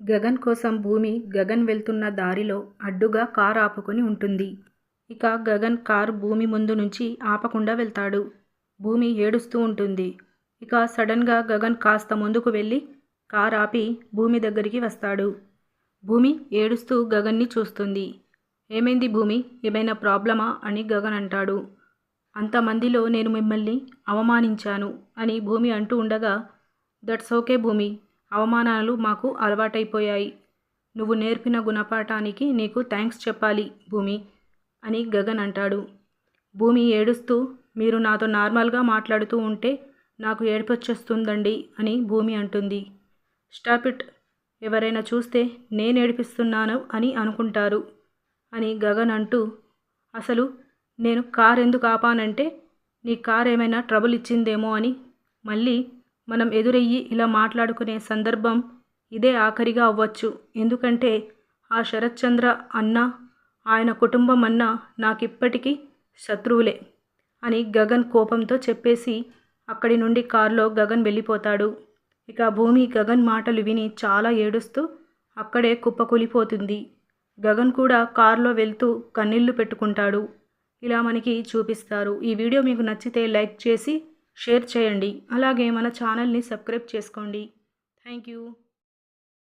గగన్ కోసం భూమి గగన్ వెళ్తున్న దారిలో అడ్డుగా కారు ఆపుకొని ఉంటుంది. ఇక గగన్ కారు భూమి ముందు నుంచి ఆపకుండా వెళ్తాడు. భూమి ఏడుస్తూ ఉంటుంది. ఇక సడన్గా గగన్ కాస్త ముందుకు వెళ్ళి కారు ఆపి భూమి దగ్గరికి వస్తాడు. భూమి ఏడుస్తూ గగన్ని చూస్తుంది. ఏమైంది భూమి? ఏమైనా ప్రాబ్లమా? అని గగన్ అంటాడు. అంతమందిలో నేను మిమ్మల్ని అవమానించాను అని భూమి అంటూ ఉండగా దట్స్ ఓకే భూమి. అవమానాలు మాకు అలవాటైపోయాయి. నువ్వు నేర్పిన గుణపాఠానికి నీకు థ్యాంక్స్ చెప్పాలి భూమి అని గగన్ అంటాడు. భూమి ఏడుస్తూ మీరు నాతో నార్మల్గా మాట్లాడుతూ ఉంటే నాకు ఏడిపొచ్చేస్తుందండి అని భూమి అంటుంది. Stop it. ఎవరైనా చూస్తే నేను ఏడిపిస్తున్నాను అని అనుకుంటారు అని గగన్ అంటూ అసలు నేను కార్ ఎందుకు ఆపానంటే నీ కార్ ఏమైనా ట్రబుల్ ఇచ్చిందేమో అని మళ్ళీ మనం ఎదురయ్యి ఇలా మాట్లాడుకునే సందర్భం ఇదే ఆఖరిగా అవ్వచ్చు. ఎందుకంటే ఆ శరత్చంద్ర అన్న ఆయన కుటుంబం అన్న నాకిప్పటికీ శత్రువులే అని గగన్ కోపంతో చెప్పేసి అక్కడి నుండి కారులో గగన్ వెళ్ళిపోతాడు. ఇక భూమి గగన్ మాటలు విని చాలా ఏడుస్తూ అక్కడే కుప్పకూలిపోతుంది. గగన్ కూడా కారులో వెళ్తూ కన్నీళ్ళు పెట్టుకుంటాడు. ఇలా మనకి చూపిస్తారు. ఈ వీడియో మీకు నచ్చితే లైక్ చేసి షేర్ చేయండి. అలాగే మన ఛానల్ని సబ్స్క్రైబ్ చేసుకోండి. Thank you.